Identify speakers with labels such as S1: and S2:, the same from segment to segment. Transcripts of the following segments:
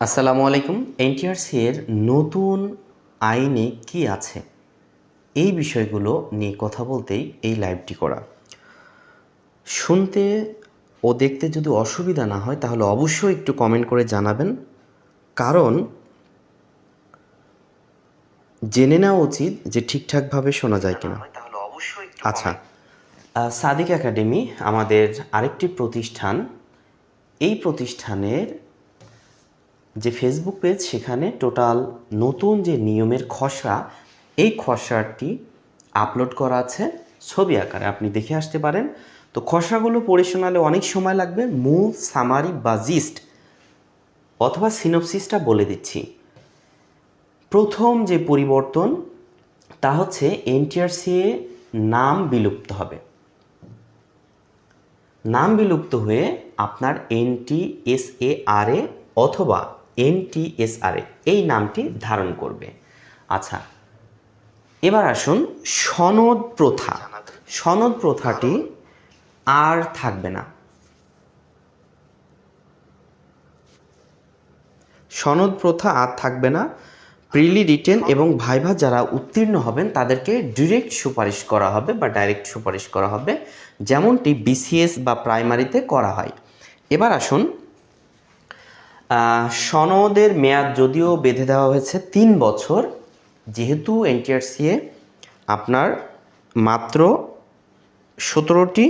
S1: আসসালামু আলাইকুম এনটিআরসি এর নতুন আইনে কি আছে? এই বিষয়গুলো নিয়ে কথা বলতেই এই লাইভটি করা। শুনতে ও দেখতে যদি অসুবিধা না হয় তাহলে অবশ্যই একটু কমেন্ট করে জানাবেন। কারণ জেনে নেওয়া উচিত যে ঠিকঠাকভাবে শোনা যায় কিনা।
S2: তাহলে অবশ্যই
S1: আচ্ছা সাদিক একাডেমি আমাদের আরেকটি প্রতিষ্ঠান। এই প্রতিষ্ঠানের যে ফেসবুক পেজ সেখানে টোটাল নতুন যে নিয়মের খসড়া, এই খসড়াটি আপলোড করা আছে ছবি আকারে। আপনি দেখে আসতে পারেন। তো খসড়াগুলো পড়ে শোনালে অনেক সময় লাগবে। মূল সামারি বা জিস্ট অথবা সিনোপসিসটা বলে দিচ্ছি। প্রথম যে পরিবর্তন, তা হচ্ছে এনটিআরসি নাম বিলুপ্ত হবে। নাম বিলুপ্ত হয়ে আপনার এনটিএসএ আর এ অথবা এনটিএসআর এ এই নামটি ধারণ করবে। আচ্ছা এবার আসুন সনদ প্রথা। সনদ প্রথাটি আর থাকবে না। সনদ প্রথা আর থাকবে না। প্রিলি রিটেন এবং ভাইভা যারা উত্তীর্ণ হবেন, তাদেরকে ডিরেক্ট সুপারিশ করা হবে বা ডাইরেক্ট সুপারিশ করা হবে, যেমনটি বিসিএস বা প্রাইমারিতে করা হয়। এবার আসুন সনদের মেয়াদ যদিও বেঁধে দেওয়া হয়েছে তিন বছর, যেহেতু এনটিআরসিএ আপনার মাত্র সতেরোটি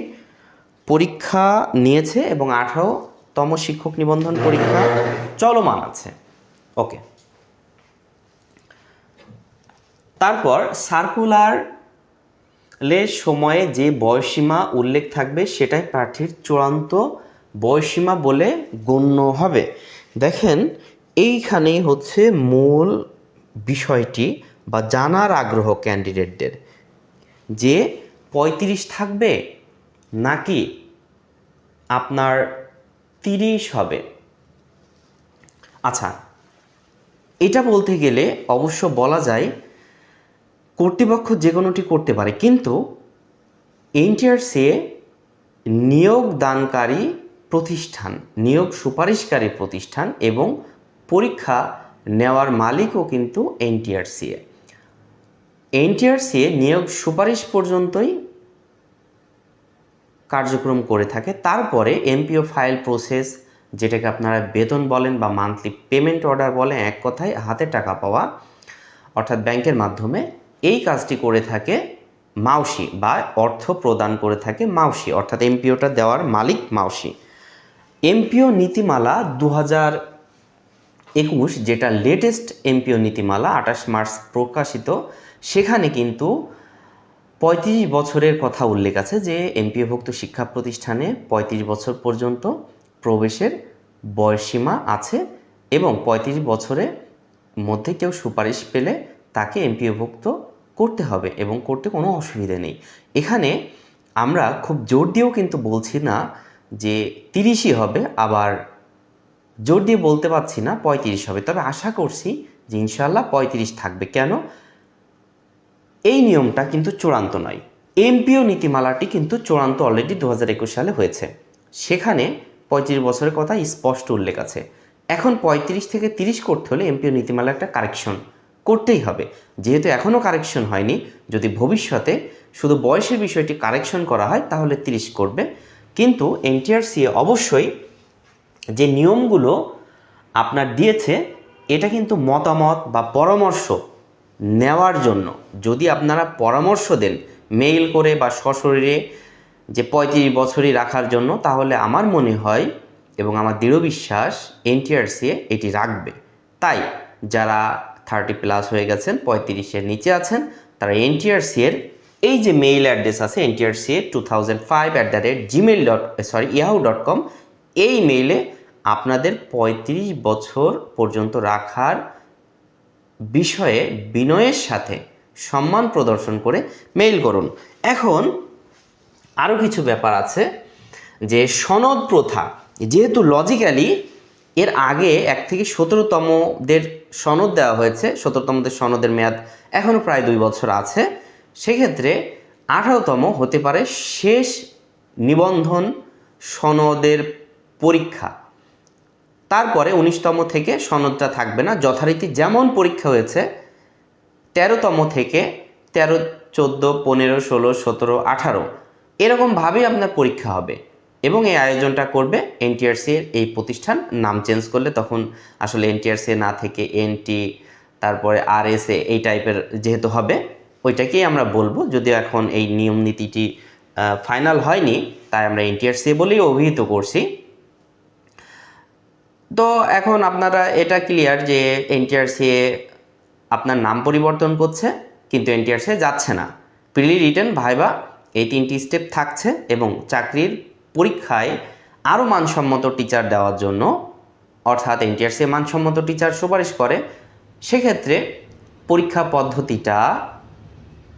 S1: পরীক্ষা নিয়েছে এবং আঠারোতম শিক্ষক নিবন্ধন পরীক্ষা চলমান আছে। ওকে। তারপর সার্কুলার লের সময়ে যে বয়সীমা উল্লেখ থাকবে সেটাই প্রার্থীর চূড়ান্ত বয়সীমা বলে গণ্য হবে। দেখেন, এইখানেই হচ্ছে মূল বিষয়টি বা জানার আগ্রহ ক্যান্ডিডেটদের যে পঁয়ত্রিশ থাকবে নাকি আপনার তিরিশ হবে। আচ্ছা এটা বলতে গেলে অবশ্য বলা যায় কর্তৃপক্ষ যে কোনোটি করতে পারে, কিন্তু এনটিআরসি নিয়োগ দানকারী প্রতিষ্ঠান, নিয়োগ সুপারিশকারী প্রতিষ্ঠান এবং পরীক্ষা নেওয়ার মালিকও কিন্তু এনটিআরসিএ এনটিআরসিএ নিয়োগ সুপারিশ পর্যন্তই কার্যক্রম করে থাকে। তারপরে এমপিও ফাইল প্রসেস, যেটাকে আপনারা বেতন বলেন বা মান্থলি পেমেন্ট অর্ডার বলেন, এক কথায় হাতে টাকা পাওয়া, অর্থাৎ ব্যাংকের মাধ্যমে এই কাজটি করে থাকে মাউসি বা অর্থ প্রদান করে থাকে মাউসি, অর্থাৎ এমপিওটা দেওয়ার মালিক মাউসি। এমপিও নীতিমালা দু হাজার একুশ, যেটা লেটেস্ট এমপিও নীতিমালা, আঠাশ মার্চ প্রকাশিত, সেখানে কিন্তু পঁয়ত্রিশ বছরের কথা উল্লেখ আছে যে এমপিওভুক্ত শিক্ষা প্রতিষ্ঠানে পঁয়ত্রিশ বছর পর্যন্ত প্রবেশের বয়সীমা আছে এবং পঁয়ত্রিশ বছরের মধ্যে কেউ সুপারিশ পেলে তাকে এমপিওভুক্ত করতে হবে এবং করতে কোনো অসুবিধে নেই। এখানে আমরা খুব জোর দিয়েও কিন্তু বলছি না যে তিরিশই হবে, আবার জোর দিয়ে বলতে পারছি না পঁয়ত্রিশ হবে। তবে আশা করছি যে ইনশাল্লাহ পঁয়ত্রিশ থাকবে। কেন? এই নিয়মটা কিন্তু চূড়ান্ত নয়। এমপিও নীতিমালাটি কিন্তু চূড়ান্ত অলরেডি দু হাজার একুশ সালে হয়েছে। সেখানে পঁয়ত্রিশ বছরের কথা স্পষ্ট উল্লেখ আছে। এখন পঁয়ত্রিশ থেকে তিরিশ করতে হলে এমপিও নীতিমালা একটা কারেকশন করতেই হবে। যেহেতু এখনও কারেকশন হয়নি, যদি ভবিষ্যতে শুধু বয়সের বিষয়টি কারেকশন করা হয়, তাহলে তিরিশ করবে। কিন্তু এনটিআরসি অবশ্যই যে নিয়মগুলো আপনার দিয়েছে, এটা কিন্তু মতামত বা পরামর্শ নেওয়ার জন্য। যদি আপনারা পরামর্শ দেন মেইল করে বা সশরীরে যে পঁয়ত্রিশ বছরই রাখার জন্য, তাহলে আমার মনে হয় এবং আমার দৃঢ় বিশ্বাস এনটিআরসি এটি রাখবে। তাই যারা থার্টি প্লাস হয়ে গেছেন, পঁয়ত্রিশের নিচে আছেন, তারা এনটিআরসি এর এই যে মেইল অ্যাড্রেস আছে NTRC two thousand five at the rate Gmail dot sorry Yahoo dot com এই মেইলে আপনাদের পঁয়ত্রিশ বছর পর্যন্ত রাখার বিষয়ে বিনয়ের সাথে সম্মান প্রদর্শন করে মেইল করুন। এখন আরও কিছু ব্যাপার আছে যে সনদ প্রথা, যেহেতু লজিক্যালি এর আগে এক থেকে সতেরোতমদের সনদ দেওয়া হয়েছে, সতেরোতমদের সনদের মেয়াদ এখনও প্রায় দুই বছর আছে। সেক্ষেত্রে আঠারোতম হতে পারে শেষ নিবন্ধন সনদের পরীক্ষা। তারপরে উনিশতম থেকে সনদটা থাকবে না। যথারীতি যেমন পরীক্ষা হয়েছে, তেরোতম থেকে তেরো, চোদ্দ, পনেরো, ষোলো, সতেরো, আঠারো, এরকমভাবেই আপনার পরীক্ষা হবে এবং এই আয়োজনটা করবে এনটিআরসি এর এই প্রতিষ্ঠান। নাম চেঞ্জ করলে তখন আসলে এনটিআরসি না থেকে এনটি, তারপরে আর এই টাইপের যেহেতু হবে ওইটাকেই আমরা বলব যদিও এখন এই নিয়ম নীতিটি ফাইনাল হয়নি, তাই আমরা এনটিআরসি বলেই অভিহিত করছি। তো এখন আপনারা এটা ক্লিয়ার যে এনটিআরসি আপনার নাম পরিবর্তন করছে, কিন্তু এনটিআরসি যাচ্ছে না। প্রিলি রিটার্ন ভাইবা, এই তিনটি স্টেপ থাকছে এবং চাকরির পরীক্ষায় আরও মানসম্মত টিচার দেওয়ার জন্য, অর্থাৎ এনটিআরসি মানসম্মত টিচার সুপারিশ করে, সেক্ষেত্রে পরীক্ষা পদ্ধতিটা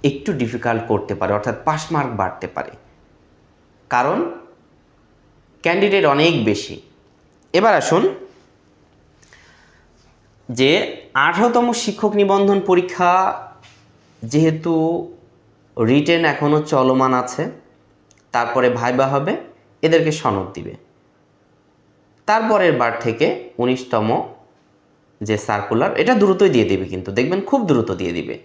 S1: একটু ডিফিকাল্ট করতে পারে, অর্থাৎ পাস মার্ক বাড়তে পারে। কারণ ক্যান্ডিডেট অনেক বেশি। এবার আসুন যে আঠারোতম শিক্ষক নিবন্ধন পরীক্ষা যেহেতু রিটেন এখনও চলমান আছে, তারপরে ভাইবা হবে, এদেরকে সনদ দিবে। তারপরের বার থেকে উনিশতম যে সার্কুলার এটা দ্রুতই দিয়ে দিবে কিন্তু, দেখবেন খুব দ্রুত দিয়ে দিবে।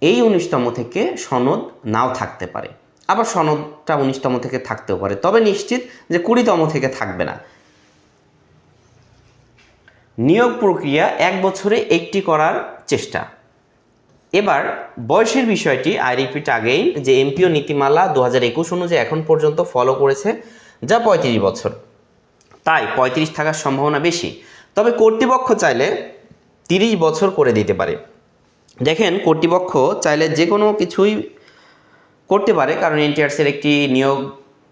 S1: এই উনিশতম থেকে সনদ নাও থাকতে পারে। আবার সনদটা উনিশতম থেকে থাকতেও পারে। তবে নিশ্চিত যে কুড়িতম থেকে থাকবে না। নিয়োগ প্রক্রিয়া এক বছরে একটি করার চেষ্টা। এবার বয়সের বিষয়টি আই রিপিট আগেই যে এমপিও নীতিমালা দু হাজার একুশ অনুযায়ী এখন পর্যন্ত ফলো করেছে, যা পঁয়ত্রিশ বছর। তাই পঁয়ত্রিশ থাকার সম্ভাবনা বেশি। তবে কর্তৃপক্ষ চাইলে তিরিশ বছর করে দিতে পারে। দেখেন কর্তৃপক্ষ চাইলে যে কোনো কিছুই করতে পারে, কারণ এনটিআরসির একটি নিয়োগ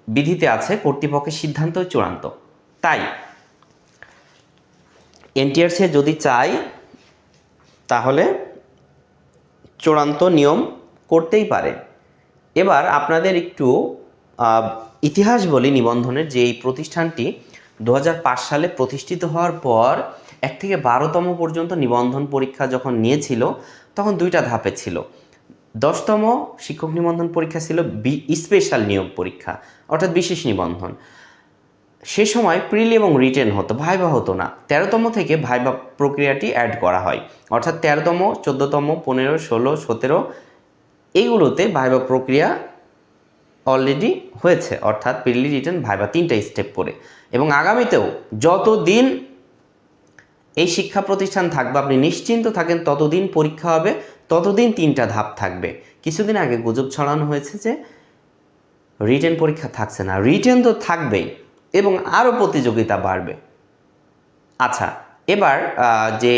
S1: বিধিতে আছে, কর্তৃপক্ষের সিদ্ধান্ত চূড়ান্ত। তাই এনটিআরসি যদি চাই, তাহলে চূড়ান্ত নিয়ম করতেই পারে। এবার আপনাদের একটু ইতিহাস বলি নিবন্ধনের, যে এই প্রতিষ্ঠানটি দু হাজার পাঁচ সালে প্রতিষ্ঠিত হওয়ার পর, এক থেকে বারোতম পর্যন্ত নিবন্ধন পরীক্ষা যখন নিয়েছিল তখন দুইটা ধাপে ছিল। দশতম শিক্ষক নিবন্ধন পরীক্ষা ছিল বি স্পেশাল নিয়োগ পরীক্ষা, অর্থাৎ বিশেষ নিবন্ধন। সে সময় প্রিলি এবং রিটেন হতো ভাইবা হতো না। তেরোতম থেকে ভাইবা প্রক্রিয়াটি অ্যাড করা হয়। অর্থাৎ তেরোতম, চোদ্দোতম, পনেরো, ষোলো, সতেরো, এইগুলোতে ভাইবা প্রক্রিয়া অলরেডি হয়েছে। অর্থাৎ প্রিলি, রিটেন ভাইবা তিনটা স্টেপ করে এবং আগামীতেও যতদিন এই শিক্ষা প্রতিষ্ঠান থাকবে, আপনি নিশ্চিন্ত থাকেন ততদিন পরীক্ষা হবে, ততদিন তিনটা ধাপ থাকবে। কিছুদিন আগে গুজব ছড়ানো হয়েছে যে, রিটেন পরীক্ষা থাকছে না। রিটেন তো থাকবেই এবং আরও প্রতিযোগিতা বাড়বে। আচ্ছা এবার যে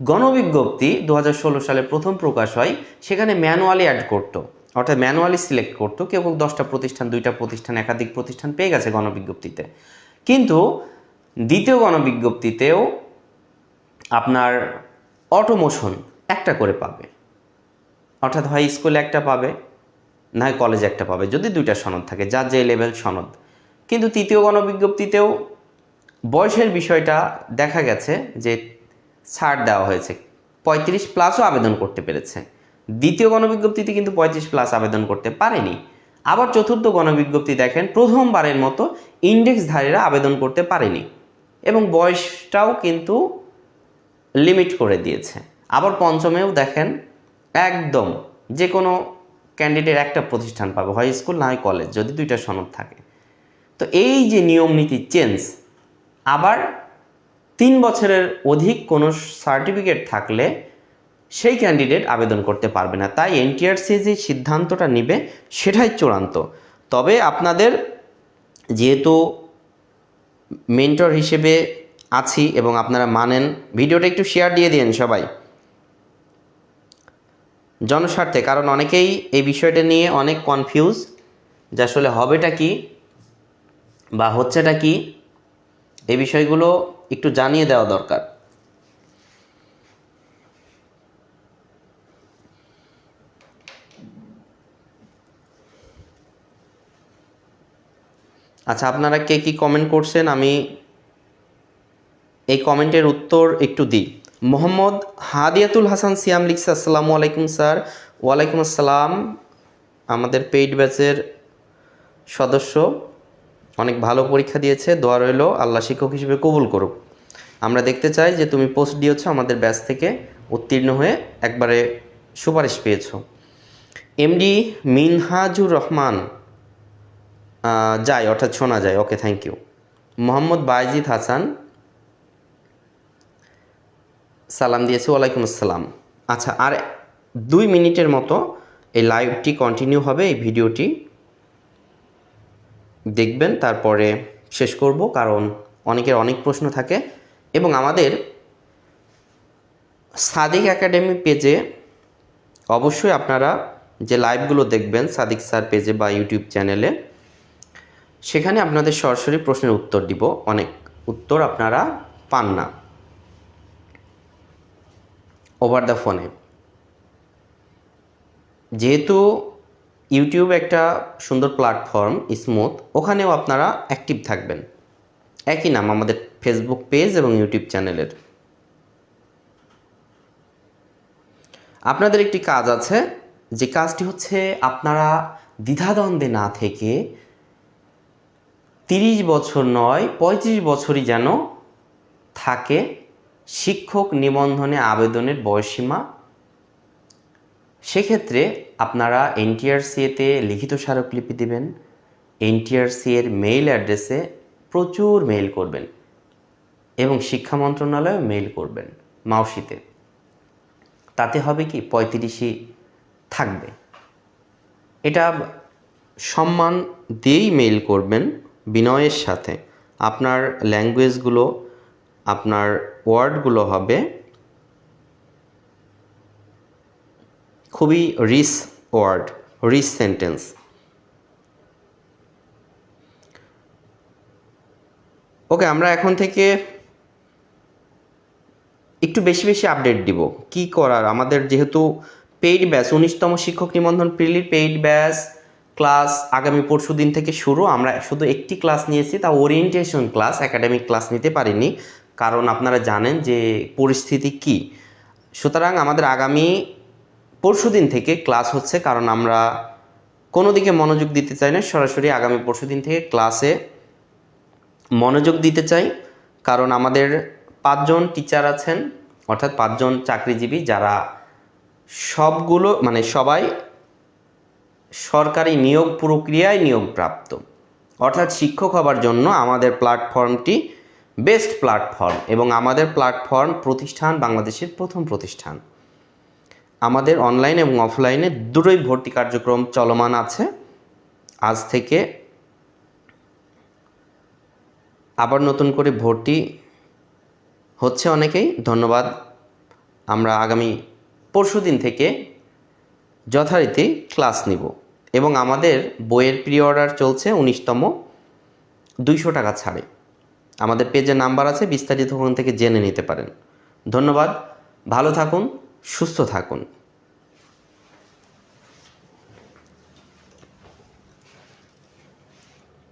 S1: গণবিজ্ঞপ্তি দু হাজার ষোলো সালে প্রথম প্রকাশ হয়, সেখানে ম্যানুয়ালি অ্যাড করতো। অর্থাৎ ম্যানুয়ালি সিলেক্ট করতো। কেউ দশটা প্রতিষ্ঠান, দুইটা প্রতিষ্ঠান, একাধিক প্রতিষ্ঠান পেয়ে গেছে গণবিজ্ঞপ্তিতে। কিন্তু দ্বিতীয় গণবিজ্ঞপ্তিতেও আপনার অটোমোশন একটা করে পাবে। অর্থাৎ হয় স্কুলে একটা পাবে, না হয় কলেজে একটা পাবে, যদি দুইটা সনদ থাকে, যার যে লেভেল সনদ। কিন্তু তৃতীয় গণবিজ্ঞপ্তিতেও বয়সের বিষয়টা দেখা গেছে যে ছাড় দেওয়া হয়েছে। পঁয়ত্রিশ প্লাসও আবেদন করতে পেরেছে। দ্বিতীয় গণবিজ্ঞপ্তিতে কিন্তু পঁয়ত্রিশ প্লাস আবেদন করতে পারেনি। আবার চতুর্থ গণবিজ্ঞপ্তি দেখেন, প্রথমবারের মতো ইন্ডেক্সধারীরা আবেদন করতে পারেনি। এবং বয়সটাও কিন্তু লিমিট করে দিয়েছে। আবার পঞ্চমেও দেখেন, একদম যে কোনো ক্যান্ডিডেট একটা প্রতিষ্ঠান পাবে, হয় স্কুল না হয় কলেজ যদি দুইটা সনদ থাকে। তো এই যে নিয়ম নীতি চেঞ্জ আবার তিন বছরের অধিক কোনো সার্টিফিকেট থাকলে সেই ক্যান্ডিডেট আবেদন করতে পারবে না। তাই এনটিআরসি যে সিদ্ধান্তটা নেবে, সেটাই চূড়ান্ত। তবে আপনাদের যেহেতু মেন্টর হিসেবে আছি এবং আপনারা মানেন। ভিডিওটা একটু শেয়ার দিয়ে দিন সবাই। জনস্বার্থে, কারণ অনেকেই এই বিষয়টা নিয়ে অনেক কনফিউজ যে আসলে হবেটা কি বা হচ্ছেটা কি, এই বিষয়গুলো একটু জানিয়ে দেওয়া দরকার। আচ্ছা আপনারা কে কি কমেন্ট করছেন? আমি এই কমেন্টের উত্তর একটু দিই। মোহাম্মদ হাদিয়াতুল হাসান সিয়াম লিখছে, আসসালামু আলাইকুম স্যার। ওয়ালাইকুম আসসালাম। আমাদের পেইড ব্যাচের সদস্য অনেক ভালো পরীক্ষা দিয়েছে, দোয়া রইল, আল্লাহ শিক্ষক হিসেবে কবুল করুক। আমরা দেখতে চাই যে তুমি পোস্ট দিয়েছ, আমাদের ব্যাচ থেকে উত্তীর্ণ হয়ে একবারে সুপারিশ পেয়েছ। এমডি মিনহাজুর রহমান যায়, অর্থাৎ শোনা যায়। Okay, thank you. Mohammad Bayzid Hasan সালাম দিয়েছে, ওয়ালাইকুম আসসালাম। আচ্ছা আর দুই মিনিটের মতো এই লাইভটি কন্টিনিউ হবে, এই ভিডিওটি দেখবেন, তারপরে শেষ করব, কারণ অনেকের অনেক প্রশ্ন থাকে। এবং আমাদের সাদিক একাডেমি পেজে অবশ্যই আপনারা যে লাইভগুলো দেখবেন, সাদিক স্যার পেজে বা ইউটিউব চ্যানেলে, সেখানে আপনাদের সরাসরি প্রশ্নের উত্তর দিব। অনেক উত্তর আপনারা পান না। ওভার দ্য ফোনে যেহেতু ইউটিউব একটা সুন্দর প্ল্যাটফর্ম স্মুথ ওখানেও আপনারা অ্যাক্টিভ থাকবেন। একই নাম আমাদের ফেসবুক পেজ এবং ইউটিউব চ্যানেলের আপনাদের একটি কাজ আছে, যে কাজটি হচ্ছে আপনারা দ্বিধাদ্বন্দ্বে না থেকে তিরিশ বছর নয়, পঁয়ত্রিশ বছরই যেন থাকে শিক্ষক নিবন্ধনে আবেদনের বয়সীমা সেক্ষেত্রে আপনারা এনটিআরসিএতে লিখিত স্মারকলিপি দেবেন এনটিআরসি এর মেইল অ্যাড্রেসে প্রচুর মেইল করবেন এবং শিক্ষা মন্ত্রণালয়ে মেইল করবেন মাউসিতে। তাতে হবে কি? পঁয়ত্রিশই থাকবে। এটা সম্মান দিয়েই মেইল করবেন বিনয়ের সাথে। আপনার ল্যাঙ্গুয়েজগুলো আপনার ওয়ার্ডগুলো হবে খুবই রিস ওয়ার্ড রিস সেন্টেন্স ওকে আমরা এখন থেকে একটু বেশি বেশি আপডেট দিব। কি করার? আমাদের যেহেতু পেইড ব্যাচ উনিশতম শিক্ষক নিবন্ধন প্রিলির পেইড ব্যাচ ক্লাস আগামী পরশু দিন থেকে শুরু। আমরা শুধু একটি ক্লাস নিয়েছি তা ওরিয়েন্টেশন ক্লাস একাডেমিক ক্লাস নিতে পারিনি। কারণ আপনারা জানেন যে পরিস্থিতি কি। সুতরাং আমাদের আগামী পরশু দিন থেকে ক্লাস হচ্ছে, কারণ আমরা কোনো দিকে মনোযোগ দিতে চাই না, সরাসরি আগামী পরশু দিন থেকে ক্লাসে মনোযোগ দিতে চাই। কারণ আমাদের পাঁচজন টিচার আছেন, অর্থাৎ পাঁচজন চাকরিজীবী, যারা সবগুলো মানে সবাই সরকারি নিয়োগ প্রক্রিয়ায় নিয়োগপ্রাপ্ত। অর্থাৎ শিক্ষক হবার জন্য আমাদের প্ল্যাটফর্মটি বেস্ট প্ল্যাটফর্ম এবং আমাদের প্ল্যাটফর্ম প্রতিষ্ঠান বাংলাদেশের প্রথম প্রতিষ্ঠান। আমাদের অনলাইন এবং অফলাইনে দুটোই ভর্তি কার্যক্রম চলমান আছে। আজ থেকে আবার নতুন করে ভর্তি হচ্ছে অনেকেই। ধন্যবাদ। আমরা আগামী পরশু দিন থেকে যথারীতি ক্লাস নিব এবং আমাদের বইয়ের প্রি অর্ডার চলছে উনিশতম দুইশো টাকা ছাড়ে। আমাদের পেজে নাম্বার আছে, বিস্তারিত ওখান থেকে জেনে নিতে পারেন। ধন্যবাদ, ভালো থাকুন, সুস্থ থাকুন।